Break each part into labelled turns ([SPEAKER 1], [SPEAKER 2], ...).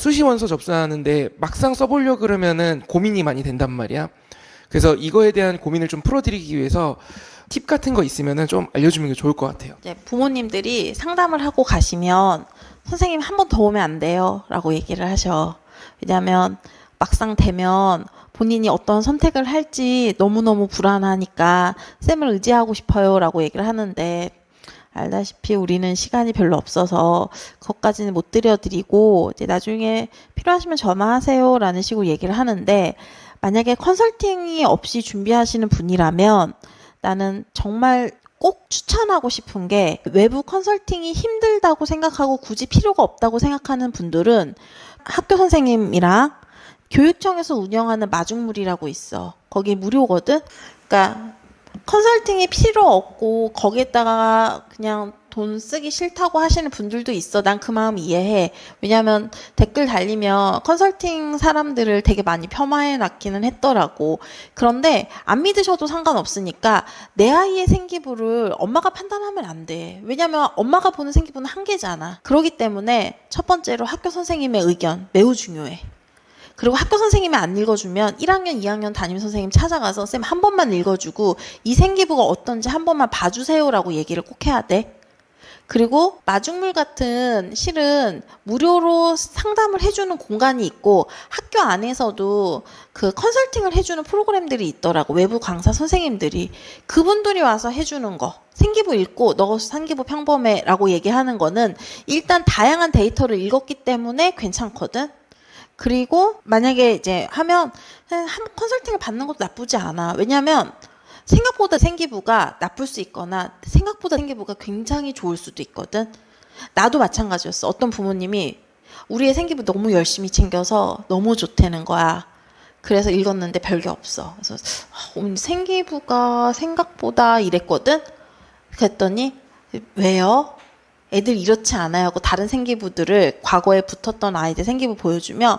[SPEAKER 1] 수시 원서 접수하는데 막상 써보려 그러면은 고민이 많이 된단 말이야. 그래서 이거에 대한 고민을 좀 풀어드리기 위해서 팁 같은 거 있으면은 좀 알려주면 게 좋을 것 같아요.
[SPEAKER 2] 이제 부모님들이 상담을 하고 가시면 선생님 한 번 더 오면 안 돼요. 라고 얘기를 하셔. 왜냐하면 막상 되면 본인이 어떤 선택을 할지 너무너무 불안하니까 쌤을 의지하고 싶어요. 라고 얘기를 하는데 알다시피 우리는 시간이 별로 없어서 그것까지는 못 드려드리고 이제 나중에 필요하시면 전화하세요. 라는 식으로 얘기를 하는데 만약에 컨설팅이 없이 준비하시는 분이라면 나는 정말 꼭 추천하고 싶은 게 외부 컨설팅이 힘들다고 생각하고 굳이 필요가 없다고 생각하는 분들은 학교 선생님이랑 교육청에서 운영하는 마중물이라고 있어. 거기 무료거든. 그러니까 컨설팅이 필요 없고 거기에다가 그냥 돈 쓰기 싫다고 하시는 분들도 있어. 난 그 마음 이해해. 왜냐면 댓글 달리면 컨설팅 사람들을 되게 많이 폄하해 놨기는 했더라고. 그런데 안 믿으셔도 상관없으니까 내 아이의 생기부를 엄마가 판단하면 안 돼. 왜냐면 엄마가 보는 생기부는 한계잖아. 그러기 때문에 첫 번째로 학교 선생님의 의견 매우 중요해. 그리고 학교 선생님이 안 읽어주면 1학년, 2학년 담임 선생님 찾아가서 쌤 한 번만 읽어주고 이 생기부가 어떤지 한 번만 봐주세요라고 얘기를 꼭 해야 돼. 그리고 마중물 같은 실은 무료로 상담을 해주는 공간이 있고 학교 안에서도 그 컨설팅을 해주는 프로그램들이 있더라고 외부 강사 선생님들이 그분들이 와서 해주는 거 생기부 읽고 너 생기부 평범해라고 얘기하는 거는 일단 다양한 데이터를 읽었기 때문에 괜찮거든. 그리고 만약에 이제 하면 한 컨설팅을 받는 것도 나쁘지 않아. 왜냐하면 생각보다 생기부가 나쁠 수 있거나 생각보다 생기부가 굉장히 좋을 수도 있거든. 나도 마찬가지였어. 어떤 부모님이 우리의 생기부 너무 열심히 챙겨서 너무 좋다는 거야. 그래서 읽었는데 별게 없어. 그래서 아, 어머니 생기부가 생각보다 이랬거든. 그랬더니 왜요? 애들 이렇지 않아요 하고 다른 생기부들을 과거에 붙었던 아이들 생기부 보여주면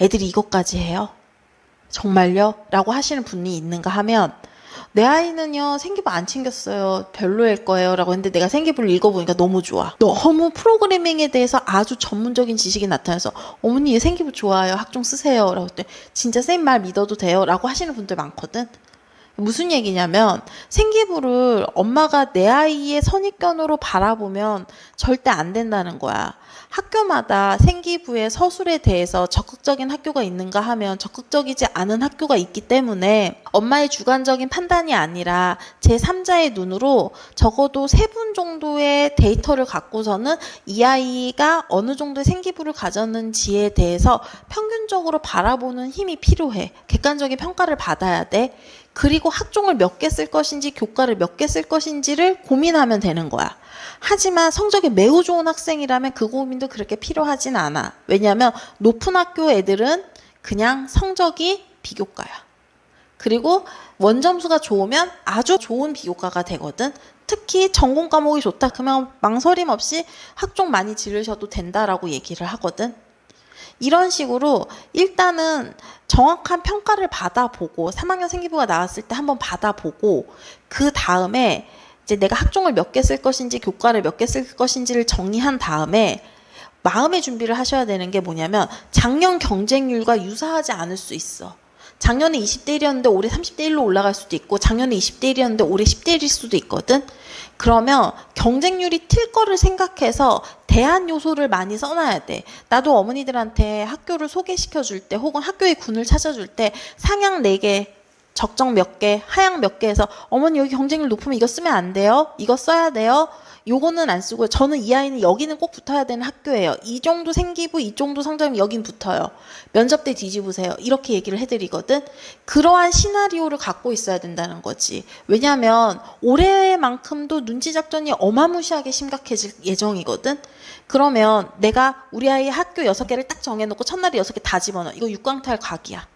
[SPEAKER 2] 애들이 이것까지 해요? 정말요? 라고 하시는 분이 있는가 하면 내 아이는요 생기부 안 챙겼어요. 별로일 거예요. 라고 했는데 내가 생기부를 읽어보니까 너무 좋아. 너무 프로그래밍에 대해서 아주 전문적인 지식이 나타나서 어머니 얘 생기부 좋아요. 학종 쓰세요. 라고 했더니 진짜 쌤 말 믿어도 돼요? 라고 하시는 분들 많거든 무슨 얘기냐면 생기부를 엄마가 내 아이의 선입견으로 바라보면 절대 안 된다는 거야. 학교마다 생기부의 서술에 대해서 적극적인 학교가 있는가 하면 적극적이지 않은 학교가 있기 때문에 엄마의 주관적인 판단이 아니라 제3자의 눈으로 적어도 세 분 정도의 데이터를 갖고서는 이 아이가 어느 정도의 생기부를 가졌는지에 대해서 평균적으로 바라보는 힘이 필요해. 객관적인 평가를 받아야 돼. 그리고 학종을 몇 개 쓸 것인지 교과를 몇 개 쓸 것인지를 고민하면 되는 거야. 하지만 성적이 매우 좋은 학생이라면 그 고민도 그렇게 필요하진 않아. 왜냐하면 높은 학교 애들은 그냥 성적이 비교과야. 그리고 원점수가 좋으면 아주 좋은 비교과가 되거든. 특히 전공 과목이 좋다. 그러면 망설임 없이 학종 많이 지르셔도 된다라고 얘기를 하거든. 이런 식으로 일단은 정확한 평가를 받아보고 3학년 생기부가 나왔을 때 한번 받아보고 그 다음에 이제 내가 학종을 몇 개 쓸 것인지 교과를 몇 개 쓸 것인지를 정리한 다음에 마음의 준비를 하셔야 되는 게 뭐냐면 작년 경쟁률과 유사하지 않을 수 있어. 작년에 20대 1이었는데 올해 30대 1로 올라갈 수도 있고 작년에 20대 1이었는데 올해 10대 1일 수도 있거든. 그러면 경쟁률이 틀 거를 생각해서 대안 요소를 많이 써놔야 돼. 나도 어머니들한테 학교를 소개시켜 줄 때 혹은 학교의 군을 찾아줄 때 상향 4개, 적정 몇 개, 하향 몇 개 해서 어머니 여기 경쟁률 높으면 이거 쓰면 안 돼요? 이거 써야 돼요? 요거는 안 쓰고 저는 이 아이는 여기는 꼭 붙어야 되는 학교예요. 이 정도 생기부, 이 정도 성적이면 여긴 붙어요. 면접 때 뒤집으세요. 이렇게 얘기를 해드리거든. 그러한 시나리오를 갖고 있어야 된다는 거지. 왜냐하면 올해만큼도 눈치 작전이 어마무시하게 심각해질 예정이거든. 그러면 내가 우리 아이 학교 여섯 개를 딱 정해놓고 첫날에 여섯 개 다 집어넣어. 이거 육광탈 각이야.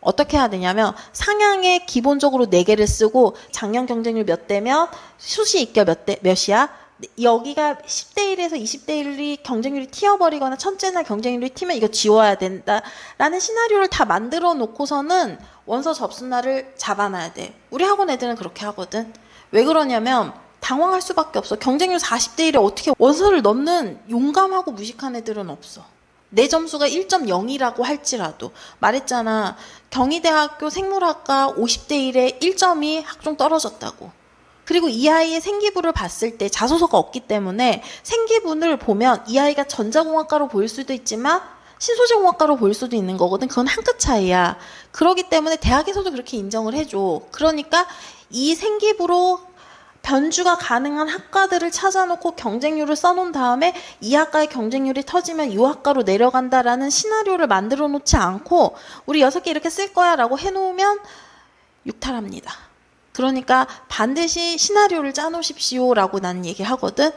[SPEAKER 2] 어떻게 해야 되냐면 상향에 기본적으로 네개를 쓰고 작년 경쟁률 몇 대면 수시 입결 몇 대, 몇이야? 여기가 10대 1에서 20대 1이 경쟁률이 튀어버리거나 첫째 날 경쟁률이 튀면 이거 지워야 된다라는 시나리오를 다 만들어 놓고서는 원서 접수날을 잡아놔야 돼. 우리 학원 애들은 그렇게 하거든. 왜 그러냐면 당황할 수밖에 없어. 경쟁률 40대 1에 어떻게 원서를 넣는 용감하고 무식한 애들은 없어. 내 점수가 1.0이라고 할지라도 말했잖아. 경희대학교 생물학과 50대 1에 1점이 학종 떨어졌다고. 그리고 이 아이의 생기부를 봤을 때 자소서가 없기 때문에 생기분을 보면 이 아이가 전자공학과로 보일 수도 있지만 신소재공학과로 보일 수도 있는 거거든. 그건 한 끗 차이야. 그러기 때문에 대학에서도 그렇게 인정을 해줘. 그러니까 이 생기부로 변주가 가능한 학과들을 찾아놓고 경쟁률을 써놓은 다음에 이 학과의 경쟁률이 터지면 이 학과로 내려간다라는 시나리오를 만들어 놓지 않고 우리 여섯 개 이렇게 쓸 거야 라고 해놓으면 육탈합니다. 그러니까 반드시 시나리오를 짜놓으십시오 라고 나는 얘기하거든.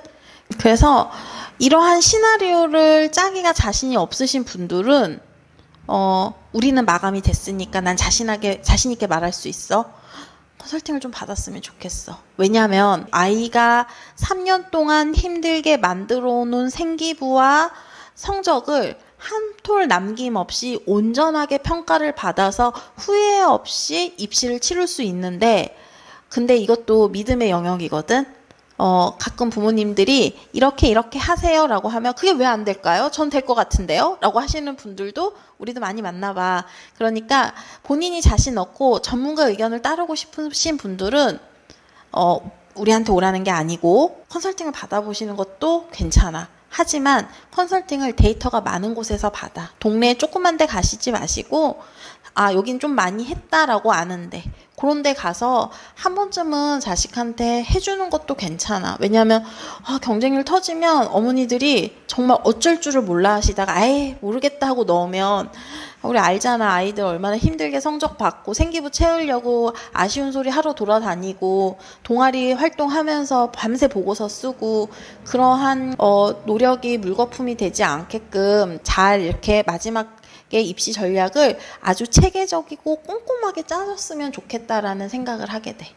[SPEAKER 2] 그래서 이러한 시나리오를 짜기가 자신이 없으신 분들은 어 우리는 마감이 됐으니까 난 자신하게 자신 있게 말할 수 있어. 컨설팅을 좀 받았으면 좋겠어. 왜냐하면 아이가 3년 동안 힘들게 만들어 놓은 생기부와 성적을 한 톨 남김없이 온전하게 평가를 받아서 후회 없이 입시를 치를 수 있는데 근데 이것도 믿음의 영역이거든. 어, 가끔 부모님들이 이렇게 이렇게 하세요라고 하면 그게 왜 안 될까요? 전 될 것 같은데요? 라고 하시는 분들도 우리도 많이 만나봐. 그러니까 본인이 자신 없고 전문가 의견을 따르고 싶으신 분들은 어, 우리한테 오라는 게 아니고 컨설팅을 받아보시는 것도 괜찮아. 하지만 컨설팅을 데이터가 많은 곳에서 받아. 동네에 조그만 데 가시지 마시고 아, 여긴 좀 많이 했다라고 아는데 그런 데 가서 한 번쯤은 자식한테 해주는 것도 괜찮아. 왜냐하면 아, 경쟁률 터지면 어머니들이 정말 어쩔 줄을 몰라 하시다가 아예 모르겠다 하고 넣으면 우리 알잖아 아이들 얼마나 힘들게 성적 받고 생기부 채우려고 아쉬운 소리 하러 돌아다니고 동아리 활동하면서 밤새 보고서 쓰고 그러한 어, 노력이 물거품이 되지 않게끔 잘 이렇게 마지막 의 입시 전략을 아주 체계적이고 꼼꼼하게 짜줬으면 좋겠다라는 생각을 하게 돼.